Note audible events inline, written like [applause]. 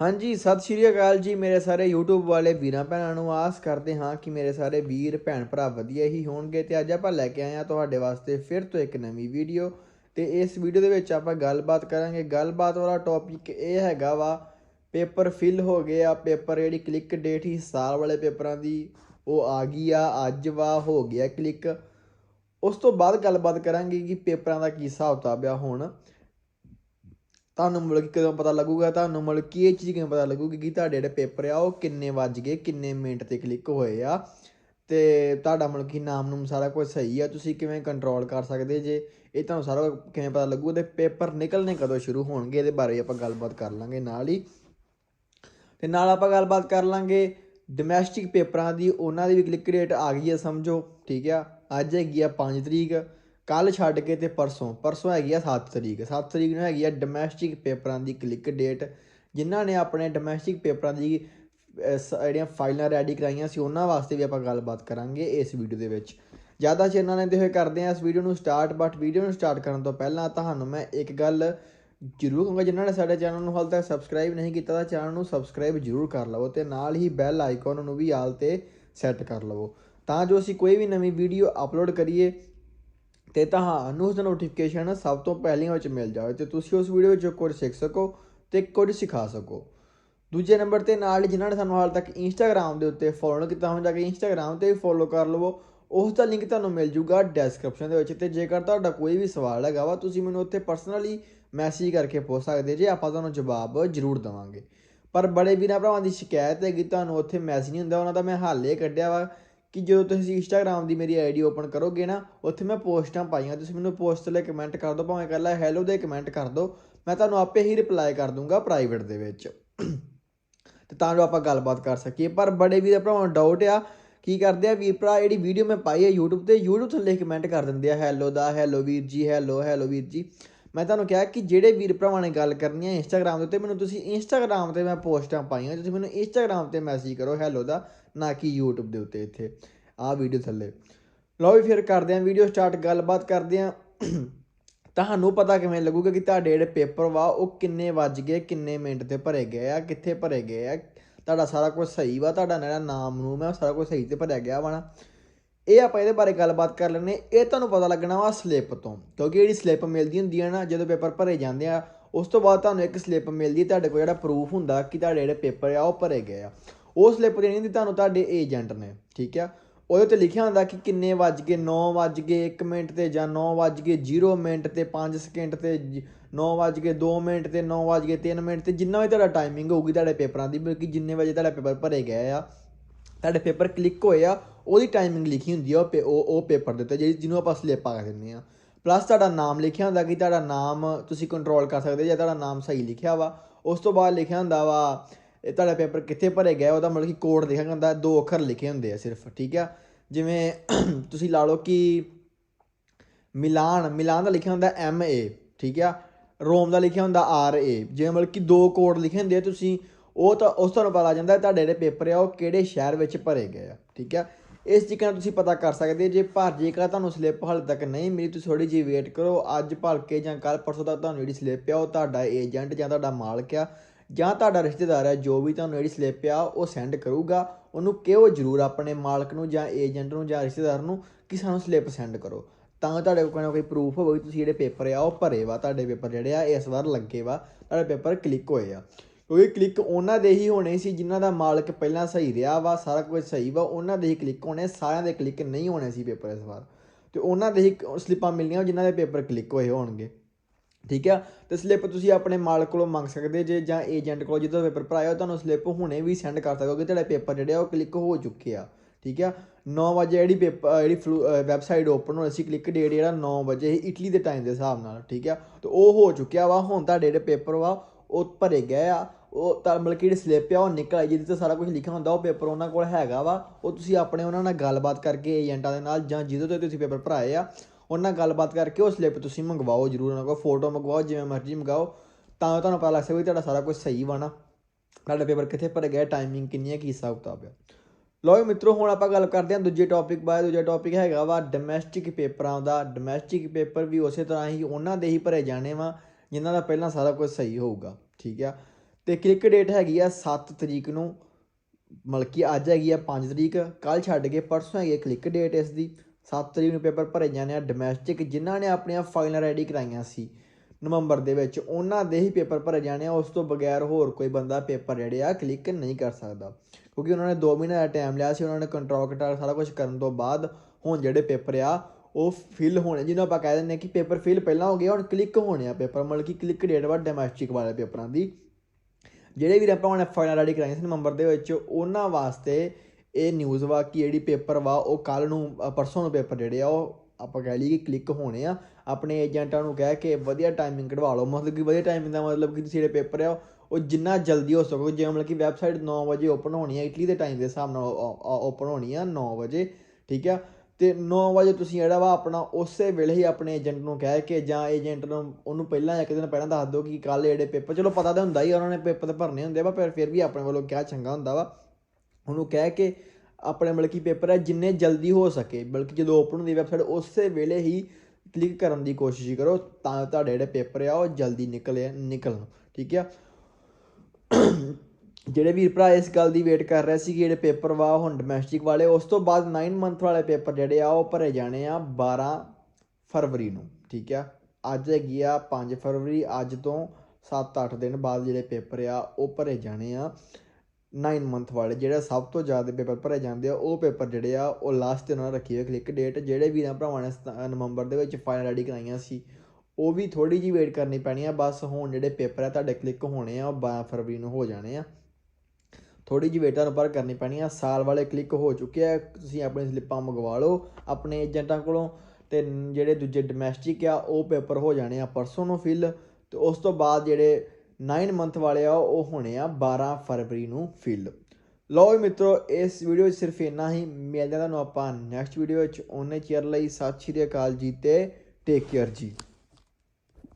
ਹਾਂਜੀ, ਸਤਿ ਸ਼੍ਰੀ ਅਕਾਲ ਜੀ ਮੇਰੇ ਸਾਰੇ YouTube ਵਾਲੇ ਵੀਰਾਂ ਭੈਣਾਂ ਨੂੰ। ਆਸ ਕਰਦੇ ਹਾਂ ਕਿ ਮੇਰੇ ਸਾਰੇ ਵੀਰ, ਭੈਣ ਭਰਾ ਵਧੀਆ ਹੀ ਹੋਣਗੇ ਤੇ ਅੱਜ ਆਪਾਂ ਲੈ ਕੇ ਆਏ ਹਾਂ ਤੁਹਾਡੇ ਵਾਸਤੇ ਫਿਰ ਤੋਂ ਇੱਕ ਨਵੀਂ ਵੀਡੀਓ ਤੇ ਇਸ ਵੀਡੀਓ ਦੇ ਵਿੱਚ ਆਪਾਂ ਗੱਲਬਾਤ ਕਰਾਂਗੇ। ਗੱਲਬਾਤ ਵਾਲਾ ਟੌਪਿਕ ਇਹ ਹੈਗਾ ਵਾ, ਪੇਪਰ ਫਿਲ ਹੋ ਗਏ ਆ, ਪੇਪਰ ਜਿਹੜੀ ਕਲਿੱਕ ਡੇਟ ਸੀ ਸਾਲ ਵਾਲੇ ਪੇਪਰਾਂ ਦੀ, ਉਹ ਆ ਗਈ ਆ, ਅੱਜ ਵਾ ਹੋ ਗਿਆ ਕਲਿੱਕ ਉਸ ਤੋਂ ਬਾਅਦ ਗੱਲਬਾਤ ਕਰਾਂਗੇ ਕਿ ਪੇਪਰਾਂ ਦਾ ਕੀ ਹਿਸਾਬ ਕਿਤਾਬ ਆ ਹੁਣ। ਤੁਹਾਨੂੰ ਮਤਲਬ ਕਿ ਕਦੋਂ ਪਤਾ ਲੱਗੂਗਾ, ਤੁਹਾਨੂੰ ਮਤਲਬ ਕਿ ਇਹ ਚੀਜ਼ ਕਿਵੇਂ ਪਤਾ ਲੱਗੂਗੀ ਕਿ ਤੁਹਾਡੇ ਜਿਹੜੇ ਪੇਪਰ ਆ, ਉਹ ਕਿੰਨੇ ਵੱਜ ਗਏ, ਕਿੰਨੇ ਮਿੰਟ ਤੇ ਕਲਿੱਕ ਹੋਏ ਆ। ਤੇ ਤੁਹਾਡਾ ਮਤਲਬ ਕਿ ਨਾਮ ਨੂੰ ਸਾਰਾ ਕੁਝ ਸਹੀ ਆ, ਤੁਸੀਂ ਕਿਵੇਂ ਕੰਟਰੋਲ ਕਰ ਸਕਦੇ ਜੇ, ਇਹ ਤੁਹਾਨੂੰ ਸਾਰਾ ਕਿਵੇਂ ਪਤਾ ਲੱਗੂ ਤੇ ਪੇਪਰ ਨਿਕਲਣੇ ਕਦੋਂ ਸ਼ੁਰੂ ਹੋਣਗੇ, ਇਹਦੇ ਬਾਰੇ ਆਪਾਂ ਗੱਲਬਾਤ ਕਰ ਲਾਂਗੇ ਨਾਲ ਹੀ। ਤੇ ਨਾਲ ਆਪਾਂ ਗੱਲਬਾਤ ਕਰ ਲਾਂਗੇ ਡੋਮੈਸਟਿਕ ਪੇਪਰਾਂ ਦੀ, ਉਹਨਾਂ ਦੀ ਵੀ ਕਲਿੱਕ ਡੇਟ ਆ ਗਈ ਹੈ ਸਮਝੋ, ਠੀਕ ਆ? ਅੱਜ ਹੈਗੀ ਆ 5 ਤਰੀਕ। ਕੱਲ ਛੱਡ ਕੇ ਤੇ ਪਰਸੋਂ ਪਰਸੋਂ ਹੈਗੀ ਆ 7 ਤਰੀਕ 7 ਤਰੀਕ ਨੂੰ ਹੈਗੀ ਆ ਡੋਮੈਸਟਿਕ ਪੇਪਰਾਂ ਦੀ ਕਲਿੱਕ ਡੇਟ ਜਿਨ੍ਹਾਂ ਨੇ ਆਪਣੇ ਡੋਮੈਸਟਿਕ ਪੇਪਰਾਂ ਦੀ ਸ- ਜਿਹੜੀਆਂ ਫਾਈਲਾਂ ਰੈਡੀ ਕਰਾਈਆਂ ਸੀ, ਉਹਨਾਂ ਵਾਸਤੇ ਵੀ ਆਪਾਂ ਗੱਲਬਾਤ ਕਰਾਂਗੇ ਇਸ ਵੀਡੀਓ ਦੇ ਵਿੱਚ। ਜ਼ਿਆਦਾ ਚਿਰ ਨੇ ਲੈਂਦੇ ਹੋਏ ਕਰਦੇ ਆ ਇਸ ਵੀਡੀਓ ਨੂੰ ਸਟਾਰਟ ਬਟ ਵੀਡੀਓ ਨੂੰ ਸਟਾਰਟ ਕਰਨ ਤੋਂ ਪਹਿਲਾਂ ਤੁਹਾਨੂੰ ਮੈਂ ਇੱਕ ਗੱਲ ਜ਼ਰੂਰ ਕਹੂੰਗਾ, ਜਿਨ੍ਹਾਂ ਨੇ ਸਾਡੇ ਚੈਨਲ ਨੂੰ ਹਾਲ ਤੱਕ ਸਬਸਕ੍ਰਾਈਬ ਨਹੀਂ ਕੀਤਾ ਤਾਂ ਚੈਨਲ ਨੂੰ ਸਬਸਕ੍ਰਾਈਬ ਜ਼ਰੂਰ ਕਰ ਲਵੋ ਤੇ ਨਾਲ ਹੀ ਬੈਲ ਆਈਕਨ ਨੂੰ ਵੀ ਆਲ ਤੇ ਸੈੱਟ ਕਰ ਲਵੋ। ਤਾਂ ਜੋ ਅਸੀਂ ਕੋਈ ਵੀ ਨਵੀਂ ਵੀਡੀਓ ਅਪਲੋਡ ਕਰੀਏ ਤੇ ਤੁਹਾਨੂੰ ਉਸ ਦਾ ਨੋਟੀਫਿਕੇਸ਼ਨ ਸਭ ਤੋਂ ਪਹਿਲੀਆਂ ਵਿੱਚ ਮਿਲ ਜਾਵੇ ਤੇ ਤੁਸੀਂ ਉਸ ਵੀਡੀਓ ਵਿੱਚੋਂ ਕੁਝ ਸਿੱਖ ਸਕੋ ਤੇ ਕੁਝ ਸਿਖਾ ਸਕੋ। ਦੂਜੇ ਨੰਬਰ ਤੇ ਨਾਲ ਹੀ ਜਿਨ੍ਹਾਂ ਨੇ ਸਾਨੂੰ ਹਾਲ ਤੱਕ ਇੰਸਟਾਗ੍ਰam ਦੇ ਉੱਤੇ ਫੋਲੋ ਕੀਤਾ ਹੋ ਜਾ ਕੇ ਇੰਸਟਾਗ੍ਰam ਤੇ ਵੀ ਫੋਲੋ ਕਰ ਲਵੋ, ਉਸ ਦਾ ਲਿੰਕ ਤੁਹਾਨੂੰ ਮਿਲ ਜੂਗਾ ਡਿਸਕ੍ਰਿਪਸ਼ਨ ਦੇ ਵਿੱਚ ਤੇ ਜੇਕਰ ਤੁਹਾਡਾ ਕੋਈ ਵੀ ਸਵਾਲ ਹੈਗਾ ਵਾ, ਤੁਸੀਂ ਮੈਨੂੰ ਉੱਥੇ ਪਰਸਨਲੀ ਮੈਸੇਜ ਕਰਕੇ ਪੁੱਛ ਸਕਦੇ ਜੇ, ਆਪਾਂ ਤੁਹਾਨੂੰ ਜਵਾਬ ਜ਼ਰੂਰ ਦਵਾਂਗੇ। ਪਰ ਬੜੇ ਵੀਰਾਂ ਭਰਾਵਾਂ ਦੀ ਸ਼ਿਕਾਇਤ ਹੈ ਕਿ ਤੁਹਾਨੂੰ ਉੱਥੇ ਮੈਸੇਜ ਨਹੀਂ ਹੁੰਦਾ, ਉਹਨਾਂ ਦਾ ਮੈਂ ਹੱਲ ਇਹ ਕੱਢਿਆ ਵਾ ਕਿ ਜਦੋਂ ਤੁਸੀਂ ਇੰਸਟਾਗ੍ਰam ਦੀ ਮੇਰੀ ਆਈਡੀ ਓਪਨ ਕਰੋਗੇ ਨਾ, ਉੱਥੇ ਮੈਂ ਪੋਸਟਾਂ ਪਾਈਆਂ, ਤੁਸੀਂ ਮੈਨੂੰ ਪੋਸਟ ਥੱਲੇ ਕਮੈਂਟ ਕਰ ਦਿਓ, ਭਾਵੇਂ ਕੱਲਾ ਹੈਲੋ ਦੇ ਕਮੈਂਟ ਕਰ ਦਿਓ, ਮੈਂ ਤੁਹਾਨੂੰ ਆਪੇ ਹੀ ਰਿਪਲਾਈ ਕਰ ਦੂੰਗਾ ਪ੍ਰਾਈਵੇਟ ਦੇ ਵਿੱਚ। ਤੇ ਤਾਂ ਜੋ ਆਪਾਂ ਗੱਲਬਾਤ ਕਰ ਸਕੀਏ, ਪਰ ਬੜੇ ਵੀਰ ਭਰਾਵਾਂ ਨੂੰ ਡਾਊਟ ਆ, ਕੀ ਕਰਦੇ ਆ ਵੀਰ ਭਰਾ, ਜਿਹੜੀ ਵੀਡੀਓ ਮੈਂ ਪਾਈ ਹੈ YouTube ਤੇ, YouTube ਥੱਲੇ ਕਮੈਂਟ ਕਰ ਦਿੰਦੇ ਆ ਹੈਲੋ ਦਾ ਹੈਲੋ ਵੀਰ ਜੀ ਹੈਲੋ ਹੈਲੋ ਵੀਰ ਜੀ। ਮੈਂ ਤੁਹਾਨੂੰ ਕਿਹਾ ਕਿ ਜਿਹੜੇ ਵੀਰ ਭਰਾਵਾਂ ਨੇ ਗੱਲ ਕਰਨੀ ਹੈ ਇੰਸਟਾਗ੍ਰam ਦੇ ਉੱਤੇ, ਮੈਨੂੰ ਤੁਸੀਂ ਇੰਸਟਾਗ੍ਰam ਤੇ ਮੈਂ ਪੋਸਟਾਂ ਪਾਈਆਂ, ਤੁਸੀਂ ਮੈਨੂੰ ਇੰਸਟਾਗ੍ਰam ਤੇ ਮੈਸੇਜ ਕਰੋ ਹੈਲੋ ਦਾ, ਨਾ ਕਿ YouTube ਦੇ ਉੱਤੇ ਇੱਥੇ ਆਹ ਵੀਡੀਓ ਥੱਲੇ। ਲਓ ਵੀ ਫਿਰ ਕਰਦੇ ਆਂ ਵੀਡੀਓ ਸਟਾਰਟ ਗੱਲਬਾਤ ਕਰਦੇ ਆਂ। ਤੁਹਾਨੂੰ ਪਤਾ ਕਿਵੇਂ ਲੱਗੂਗਾ ਕਿ ਤੁਹਾਡੇ ਜਿਹੜੇ ਪੇਪਰ ਵਾ, ਉਹ ਕਿੰਨੇ ਵੱਜ ਗਏ, ਕਿੰਨੇ ਮਿੰਟ ਤੇ ਭਰੇ ਗਏ ਆ, ਕਿੱਥੇ ਭਰੇ ਗਏ ਆ। ਤੁਹਾਡਾ ਸਾਰਾ ਕੁਝ ਸਹੀ ਵਾ, ਤੁਹਾਡਾ ਜਿਹੜਾ ਨਾਮ ਨੂੰ ਮੈਂ ਸਾਰਾ ਕੁਝ ਸਹੀ ਤੇ ਭਰਿਆ ਗਿਆ ਵਾ ਨਾ। ਇਹ ਆਪਾਂ ਇਹਦੇ ਬਾਰੇ ਗੱਲਬਾਤ ਕਰ ਲੈਣੇ ਇਹ ਤੁਹਾਨੂੰ ਪਤਾ ਲੱਗਣਾ ਵਾ ਸਲਿੱਪ ਤੋਂ, ਕਿਉਂਕਿ ਜਿਹੜੀ ਸਲਿੱਪ ਮਿਲਦੀ ਹੁੰਦੀ ਹੈ ਨਾ, ਜਦੋਂ ਪੇਪਰ ਭਰੇ ਜਾਂਦੇ ਆ, ਉਸ ਤੋਂ ਬਾਅਦ ਤੁਹਾਨੂੰ ਇੱਕ ਸਲਿੱਪ ਮਿਲਦੀ, ਤੁਹਾਡੇ ਕੋਲ ਜਿਹੜਾ ਪ੍ਰੂਫ ਹੁੰਦਾ ਕਿ ਤੁਹਾਡੇ ਜਿਹੜੇ ਪੇਪਰ ਆ, ਉਹ ਭਰੇ ਗਏ ਆ। ਉਹ ਸਲਿੱਪ ਦੇਣੀ ਹੁੰਦੀ ਤੁਹਾਨੂੰ ਤੁਹਾਡੇ ਏਜੰਟ ਨੇ, ਠੀਕ ਆ? ਉਹਦੇ ਤੇ ਲਿਖਿਆ ਹੁੰਦਾ ਕਿ ਕਿੰਨੇ ਵੱਜ ਗਏ 9 ਵੱਜ ਗਏ 1 ਮਿੰਟ ਤੇ ਜਾਂ 9 ਵੱਜ ਗਏ 0 ਮਿੰਟ ਤੇ 5 ਸਕਿੰਟ ਤੇ 9 ਵੱਜ ਗਏ 2 ਮਿੰਟ ਤੇ 9 ਵੱਜ ਗਏ 3 ਮਿੰਟ ਤੇ, ਜਿੰਨਾ ਵੀ ਤੁਹਾਡਾ ਟਾਈਮਿੰਗ ਹੋਊਗੀ ਤੁਹਾਡੇ ਪੇਪਰਾਂ ਦੀ ਬਲਕਿ ਜਿੰਨੇ ਵਜੇ ਤੁਹਾਡਾ ਪੇਪਰ ਭਰੇ ਗਏ ਆ, ਤੁਹਾਡੇ ਪੇਪਰ ਕਲਿੱਕ ਹੋਏ ਆ ਉਹਦੀ ਟਾਈਮਿੰਗ ਲਿਖੀ ਹੁੰਦੀ ਆ, ਉਹ ਪੇ- ਉਹ ਉਹ ਪੇਪਰ ਦਿੱਤੇ ਜਿਹੜੀ, ਜਿਹਨੂੰ ਆਪਾਂ ਸਲਿੱਪ ਆ ਦਿੰਦੇ ਆ। ਪਲੱਸ ਤੁਹਾਡਾ ਨਾਮ ਲਿਖਿਆ ਹੁੰਦਾ ਕਿ ਤੁਹਾਡਾ ਨਾਮ ਤੁਸੀਂ ਕੰਟਰੋਲ ਕਰ ਸਕਦੇ ਜੇ ਤੁਹਾਡਾ ਨਾਮ ਸਹੀ ਲਿਖਿਆ ਵਾ। ਉਸ ਤੋਂ ਬਾਅਦ ਲਿਖਿਆ ਹੁੰਦਾ ਵਾ, ਇਹ ਤੁਹਾਡਾ ਪੇਪਰ ਕਿੱਥੇ ਭਰੇ ਗਿਆ ਉਹਦਾ ਮਤਲਬ ਕਿ ਕੋਡ ਲਿਖਿਆ ਹੁੰਦਾ, ਦੋ ਅੱਖਰ ਲਿਖੇ ਹੁੰਦੇ ਆ ਸਿਰਫ, ਠੀਕ ਆ? ਜਿਵੇਂ [clears throat] ਤੁਸੀਂ ਲਾ ਲਓ ਕਿ ਮਿਲਾਨ ਮਿਲਾਨ ਦਾ ਲਿਖਿਆ ਹੁੰਦਾ ਐਮ ਏ ਠੀਕ ਆ? ਰੋਮ ਦਾ ਲਿਖਿਆ ਹੁੰਦਾ ਆਰ ਏ ਜਿਵੇਂ ਮਤਲਬ ਕਿ ਦੋ ਕੋਡ ਲਿਖੇ ਹੁੰਦੇ ਆ ਤੁਸੀਂ, ਉਹ ਤਾਂ, ਉਸ ਤੁਹਾਨੂੰ ਪਤਾ ਲੱਗ ਜਾਂਦਾ ਤੁਹਾਡੇ ਜਿਹੜੇ ਪੇਪਰ ਆ, ਉਹ ਕਿਹੜੇ ਸ਼ਹਿਰ ਵਿੱਚ ਭਰੇ ਗਏ ਆ, ਠੀਕ ਆ? ਇਸ ਤਰੀਕੇ ਨਾਲ ਤੁਸੀਂ ਪਤਾ ਕਰ ਸਕਦੇ ਜੇ ਪਰ ਜੇਕਰ ਤੁਹਾਨੂੰ ਸਲਿੱਪ ਹਾਲੇ ਤੱਕ ਨਹੀਂ ਮਿਲੀ, ਤੁਸੀਂ ਥੋੜੀ ਜਿਹੀ ਵੇਟ ਕਰੋ, ਅੱਜ ਭਲਕੇ ਜਾਂ ਕੱਲ ਪਰਸੋਂ ਤੱਕ ਤੁਹਾਨੂੰ ਜਿਹੜੀ ਸਲਿੱਪ ਆ, ਉਹ ਤੁਹਾਡਾ ਏਜੰਟ ਜਾਂ ਤੁਹਾਡਾ ਮਾਲਕ ਆ, ਜਾਂ ਤੁਹਾਡਾ ਰਿਸ਼ਤੇਦਾਰ ਹੈ ਜੋ ਵੀ ਤੁਹਾਨੂੰ ਜਿਹੜੀ ਸਲਿੱਪ ਆ, ਉਹ ਸੈਂਡ ਕਰੂਗਾ, ਉਹਨੂੰ ਕਿਹੋ ਜ਼ਰੂਰ ਆਪਣੇ ਮਾਲਕ ਨੂੰ ਜਾਂ ਏਜੰਟ ਨੂੰ ਜਾਂ ਰਿਸ਼ਤੇਦਾਰ ਨੂੰ ਕਿ ਸਾਨੂੰ ਸਲਿੱਪ ਸੈਂਡ ਕਰੋ। ਤਾਂ ਤੁਹਾਡੇ ਕੋਲ ਕੋਈ ਨਾ ਕੋਈ ਪ੍ਰੂਫ ਹੋਵੇ ਤੁਸੀਂ ਜਿਹੜੇ ਪੇਪਰ ਆ, ਉਹ ਭਰੇ ਵਾ, ਤੁਹਾਡੇ ਪੇਪਰ ਜਿਹੜੇ ਆ, ਇਸ ਵਾਰ ਲੱਗੇ ਵਾ, ਤੁਹਾਡੇ ਪੇਪਰ ਕਲਿੱਕ ਹੋਏ ਆ। ਕਿਉਂਕਿ ਕਲਿੱਕ ਉਹਨਾਂ ਦੇ ਹੀ ਹੋਣੇ ਸੀ ਜਿਨ੍ਹਾਂ ਦਾ ਮਾਲਕ ਪਹਿਲਾਂ ਸਹੀ ਰਿਹਾ ਵਾ, ਸਾਰਾ ਕੁਝ ਸਹੀ ਵਾ, ਉਹਨਾਂ ਦੇ ਹੀ ਕਲਿੱਕ ਹੋਣੇ, ਸਾਰਿਆਂ ਦੇ ਕਲਿੱਕ ਨਹੀਂ ਹੋਣੇ ਸੀ ਪੇਪਰ ਇਸ ਵਾਰ। ਤੇ ਉਹਨਾਂ ਦੇ ਹੀ ਸਲਿੱਪਾਂ ਮਿਲਣੀਆਂ ਜਿਨ੍ਹਾਂ ਦੇ ਪੇਪਰ ਕਲਿੱਕ ਹੋਏ ਹੋਣਗੇ। ਠੀਕ ਆ? ਤੇ ਸਲਿੱਪ ਤੁਸੀਂ ਆਪਣੇ ਮਾਲਕ ਕੋਲੋਂ ਮੰਗ ਸਕਦੇ ਜੇ ਜਾਂ ਏਜੰਟ ਕੋਲੋਂ, ਜਦੋਂ ਪੇਪਰ ਭਰਾਇਆ ਤੁਹਾਨੂੰ ਸਲਿੱਪ ਹੁਣੇ ਵੀ ਸੈਂਡ ਕਰ ਸਕੋਗੇ, ਤੁਹਾਡੇ ਪੇਪਰ ਜਿਹੜੇ ਆ ਉਹ ਕਲਿੱਕ ਹੋ ਚੁੱਕੇ ਆ ਠੀਕ ਆ? 9 ਵਜੇ ਜਿਹੜੀ ਪੇਪਰ ਜਿਹੜੀ ਵੈਬਸਾਈਟ ਓਪਨ ਹੋਣੀ ਸੀ ਕਲਿੱਕ ਡੇਟ ਜਿਹੜਾ 9 ਵਜੇ ਸੀ ਇਟਲੀ ਦੇ ਟਾਈਮ ਦੇ ਹਿਸਾਬ ਨਾਲ। ਠੀਕ ਆ? ਤੇ ਉਹ ਹੋ ਚੁੱਕਿਆ ਵਾ, ਹੁਣ ਤੁਹਾਡੇ ਜਿਹੜੇ ਪੇਪਰ ਵਾ, ਉਹ ਭਰੇ ਗਏ ਆ। ਉਹ ਤਾਂ ਮਤਲਬ ਕਿ ਜਿਹੜੀ ਸਲਿੱਪ ਆ, ਉਹ ਨਿਕਲ ਆਈ ਜਿਹਦੇ ਤੇ ਸਾਰਾ ਕੁਝ ਲਿਖਿਆ ਹੁੰਦਾ, ਉਹ ਪੇਪਰ ਉਹਨਾਂ ਕੋਲ ਹੈਗਾ ਵਾ। ਉਹ ਤੁਸੀਂ ਆਪਣੇ ਉਹਨਾਂ ਨਾਲ ਗੱਲਬਾਤ ਕਰਕੇ ਏਜੰਟਾਂ ਦੇ ਨਾਲ ਜਾਂ ਜਿਹਦੇ ਤੋਂ ਤੁਸੀਂ ਪੇਪਰ ਭਰਾਏ ਆ, ਉਹਨਾਂ ਨਾਲ ਗੱਲਬਾਤ ਕਰਕੇ ਉਹ ਸਲਿੱਪ ਤੁਸੀਂ ਮੰਗਵਾਓ, ਜਰੂਰ ਉਹਨਾਂ ਕੋਲ ਫੋਟੋ ਮੰਗਵਾਓ, ਜਿਵੇਂ ਮਰਜ਼ੀ ਮੰਗਾਓ ਤਾਂ ਤੁਹਾਨੂੰ ਪਤਾ ਲੱਗ ਸਕੇ ਵੀ ਤੁਹਾਡਾ ਸਾਰਾ ਕੁਝ ਸਹੀ ਵਾ ਨਾ। ਤੁਹਾਡਾ ਪੇਪਰ ਕਿੱਥੇ ਭਰ ਗਿਆ ਟਾਈਮਿੰਗ ਕਿੰਨੀ ਹੈ ਕੀ ਹਿਸਾਬ ਕਿਤਾਬ ਆ। ਲਓ ਜੀ ਮਿੱਤਰੋ, ਹੁਣ ਆਪਾਂ ਗੱਲ ਕਰਦੇ ਹਾਂ ਦੂਜੇ ਟੌਪਿਕ ਬਾਰੇ। ਦੂਜਾ ਟੌਪਿਕ ਹੈਗਾ ਵਾ ਡੋਮੈਸਟਿਕ ਪੇਪਰਾਂ ਦਾ। ਡੋਮੈਸਟਿਕ ਪੇਪਰ ਵੀ ਉਸੇ ਤਰ੍ਹਾਂ ਹੀ ਉਹਨਾਂ ਦੇ ਹੀ ਭਰੇ ਜਾਣੇ ਵਾ, ਜਿਨ੍ਹਾਂ ਦਾ ਪਹਿਲਾਂ ਸਾਰਾ ਕੁਝ ਸਹੀ ਹੋਊਗਾ, ਠੀਕ ਆ? ਤੇ ਕਲਿੱਕ ਡੇਟ ਹੈਗੀ ਆ 7 ਤਰੀਕ ਨੂੰ, ਮਤਲਬ ਕਿ ਅੱਜ ਹੈਗੀ ਆ 5 ਤਰੀਕ ਕੱਲ ਛੱਡ ਕੇ ਪਰਸੋਂ ਹੈਗੀ ਕਲਿੱਕ ਡੇਟ ਇਸ ਦੀ। 7 ਤਰੀਕ ਨੂੰ ਪੇਪਰ ਭਰੇ ਜਾਣੇ ਆ ਡੋਮੈਸਟਿਕ ਜਿਨ੍ਹਾਂ ਨੇ ਆਪਣੀਆਂ ਫਾਈਲਾਂ ਰੈਡੀ ਕਰਾਈਆਂ ਸੀ ਨਵੰਬਰ ਦੇ ਵਿੱਚ, ਉਹਨਾਂ ਦੇ ਹੀ ਪੇਪਰ ਭਰੇ ਜਾਣੇ ਆ, ਉਸ ਤੋਂ ਬਗੈਰ ਹੋਰ ਕੋਈ ਬੰਦਾ ਪੇਪਰ ਜਿਹੜੇ ਆ ਕਲਿੱਕ ਨਹੀਂ ਕਰ ਸਕਦਾ। ਕਿਉਂਕਿ ਉਹਨਾਂ ਨੇ 2 ਮਹੀਨੇ ਦਾ ਟਾਈਮ ਲਿਆ ਸੀ, ਉਹਨਾਂ ਨੇ ਕੰਟਰੋਲ ਕਟਾਲ ਸਾਰਾ ਕੁਝ ਕਰਨ ਤੋਂ ਬਾਅਦ, ਹੁਣ ਜਿਹੜੇ ਪੇਪਰ ਆ, ਉਹ ਫਿਲ ਹੋਣੇ ਜਿਹਨੂੰ ਆਪਾਂ ਕਹਿ ਦਿੰਦੇ ਆ ਕਿ ਪੇਪਰ ਫਿਲ ਪਹਿਲਾਂ ਹੋ ਗਿਆ ਹੁਣ ਕਲਿੱਕ ਹੋਣੇ ਆ ਪੇਪਰ, ਮਤਲਬ ਕਿ ਕਲਿੱਕ ਡੇਟ ਵਾ ਡੋਮੈਸਟਿਕ ਵਾਲੇ ਪੇਪਰਾਂ ਦੀ। ਜਿਹੜੇ ਵੀਰ ਆਪਾਂ ਹੁਣ ਫਾਈਨਲ ਰੈਡੀ ਕਰਾਈਆਂ ਸੀ ਨਵੰਬਰ ਦੇ ਵਿੱਚ, ਉਹਨਾਂ ਵਾਸਤੇ ਇਹ ਨਿਊਜ਼ ਵਾ ਕਿ ਜਿਹੜੀ ਪੇਪਰ ਵਾ, ਉਹ ਕੱਲ ਨੂੰ ਪਰਸੋਂ ਨੂੰ ਪੇਪਰ ਜਿਹੜੇ ਆ, ਉਹ ਆਪਾਂ ਕਹਿ ਲਈਏ ਕਿ ਕਲਿੱਕ ਹੋਣੇ ਆ। ਆਪਣੇ ਏਜੰਟਾਂ ਨੂੰ ਕਹਿ ਕੇ ਵਧੀਆ ਟਾਈਮਿੰਗ ਕਢਵਾ ਲਓ। ਮਤਲਬ ਕਿ ਵਧੀਆ ਟਾਈਮਿੰਗ ਦਾ ਮਤਲਬ ਕਿ ਤੁਸੀਂ ਜਿਹੜੇ ਪੇਪਰ ਆ, ਉਹ ਜਿੰਨਾ ਜਲਦੀ ਹੋ ਸਕੇ। ਜਿਵੇਂ ਮਤਲਬ ਕਿ ਵੈਬਸਾਈਟ 9 ਵਜੇ ਓਪਨ ਹੋਣੀ ਆ, ਇਟਲੀ ਦੇ ਟਾਈਮ ਦੇ ਹਿਸਾਬ ਨਾਲ ਓਪਨ ਹੋਣੀ ਆ 9 ਵਜੇ, ਠੀਕ ਆ? ਤੇ 9 ਵਜੇ ਤੁਸੀਂ ਜਿਹੜਾ ਵਾ ਆਪਣਾ ਉਸੇ ਵੇਲੇ ਹੀ ਆਪਣੇ ਏਜੰਟ ਨੂੰ ਕਹਿ ਕੇ ਜਾਂ ਏਜੰਟ ਨੂੰ ਉਹਨੂੰ ਪਹਿਲਾਂ ਇੱਕ ਦਿਨ ਪਹਿਲਾਂ ਦੱਸ ਦਿਓ ਕਿ ਕੱਲ ਜਿਹੜੇ ਪੇਪਰ ਚਲੋ ਪਤਾ ਤਾਂ ਹੁੰਦਾ ਹੀ ਆ, ਉਹਨਾਂ ਨੇ ਪੇਪਰ ਤਾਂ ਭਰਨੇ ਹੁੰਦੇ ਆ ਪਰ ਫਿਰ ਵੀ ਆਪਣੇ ਵੱਲੋਂ ਕਿਹਾ ਚੰਗਾ ਹੁੰਦਾ ਵਾ ਉਹਨੂੰ ਕਹਿ ਕੇ ਆਪਣੇ ਮਤਲਬ ਕਿ ਪੇਪਰ ਹੈ ਜਿੰਨੇ ਜਲਦੀ ਹੋ ਸਕੇ ਬਲਕਿ ਜਦੋਂ ਓਪਨ ਹੁੰਦੀ ਵੈਬਸਾਈਟ ਉਸੇ ਵੇਲੇ ਹੀ ਕਲਿੱਕ ਕਰਨ ਦੀ ਕੋਸ਼ਿਸ਼ ਕਰੋ ਤਾਂ ਤੁਹਾਡੇ ਜਿਹੜੇ ਪੇਪਰ ਆ ਉਹ ਜਲਦੀ ਨਿਕਲੇ ਨਿਕਲਣ ਠੀਕ ਆ? ਜਿਹੜੇ ਵੀਰ ਭਰਾ ਇਸ ਗੱਲ ਦੀ ਵੇਟ ਕਰ ਰਹੇ ਸੀ ਕਿ ਜਿਹੜੇ ਪੇਪਰ ਵਾ ਹੁਣ ਡੋਮੈਸਟਿਕ ਵਾਲੇ, ਉਸ ਤੋਂ ਬਾਅਦ 9 ਮੰਥ ਵਾਲੇ ਪੇਪਰ ਜਿਹੜੇ ਆ, ਉਹ ਭਰੇ ਜਾਣੇ ਆ 12 ਫਰਵਰੀ ਨੂੰ, ਠੀਕ ਆ? ਅੱਜ ਹੈਗੀ ਆ 5 ਫਰਵਰੀ, ਅੱਜ ਤੋਂ 7-8 ਦਿਨ ਬਾਅਦ ਜਿਹੜੇ ਪੇਪਰ ਆ, ਉਹ ਭਰੇ ਜਾਣੇ ਆ 9 ਮੰਥ ਵਾਲੇ। ਜਿਹੜੇ ਸਭ ਤੋਂ ਜ਼ਿਆਦਾ ਪੇਪਰ ਭਰੇ ਜਾਂਦੇ ਆ, ਉਹ ਪੇਪਰ ਜਿਹੜੇ ਆ, ਉਹ ਲਾਸਟ ਤੇ ਉਹਨਾਂ ਨੇ ਰੱਖੀ ਹੋਈ ਕਲਿੱਕ ਡੇਟ ਜਿਹੜੇ ਵੀਰਾਂ ਭਰਾਵਾਂ ਨੇ ਸਤ- ਨਵੰਬਰ ਦੇ ਵਿੱਚ ਫਾਈਲ ਰੈਡੀ ਕਰਾਈਆਂ ਸੀ, ਉਹ ਵੀ ਥੋੜੀ ਜਿਹੀ ਵੇਟ ਕਰਨੀ ਪੈਣੀ ਆ, ਬਸ ਹੁਣ ਜਿਹੜੇ ਪੇਪਰ ਆ ਤੁਹਾਡੇ ਕਲਿੱਕ ਹੋਣੇ ਆ, ਉਹ 12 ਫਰਵਰੀ ਨੂੰ ਹੋ ਜਾਣੇ ਆ। ਥੋੜੀ ਜਿਹੀ ਵੇਟ ਤੁਹਾਨੂੰ ਪਰ ਕਰਨੀ ਪੈਣੀ ਆ। ਸਾਲ ਵਾਲੇ ਕਲਿੱਕ ਹੋ ਚੁੱਕੇ ਆ। ਤੁਸੀਂ ਆਪਣੀ ਸਲਿੱਪਾਂ ਮੰਗਵਾ ਲਓ, ਆਪਣੇ ਏਜੰਟਾਂ ਕੋਲੋਂ ਤੇ ਜਿਹੜੇ ਦੂਜੇ ਡੋਮੈਸਟਿਕ ਆ, ਉਹ ਪੇਪਰ ਹੋ ਜਾਣੇ ਆ ਪਰਸੋਂ ਨੂੰ ਫਿਲ ਤੇ ਉਸ ਤੋਂ ਬਾਅਦ ਜਿਹੜੇ 9 ਮੰਥ ਵਾਲੇ ਆ, ਉਹ ਹੋਣੇ ਆ 12 ਫਰਵਰੀ ਨੂੰ ਫਿਲ ਲਓ ਵੀ ਮਿੱਤਰੋ, ਇਸ ਵੀਡੀਓ ਵਿੱਚ ਸਿਰਫ ਇੰਨਾ ਹੀ। ਮਿਲਦੇ ਹਾਂ ਤੁਹਾਨੂੰ ਆਪਾਂ ਨੈਕਸਟ ਵੀਡੀਓ ਵਿੱਚ ਉਹਨੇ ਚੇਅਰ ਲਈ ਸਤਿ ਸ਼੍ਰੀ ਅਕਾਲ ਜੀ ਤੇ ਟੇਕ ਕੇਅਰ ਜੀ।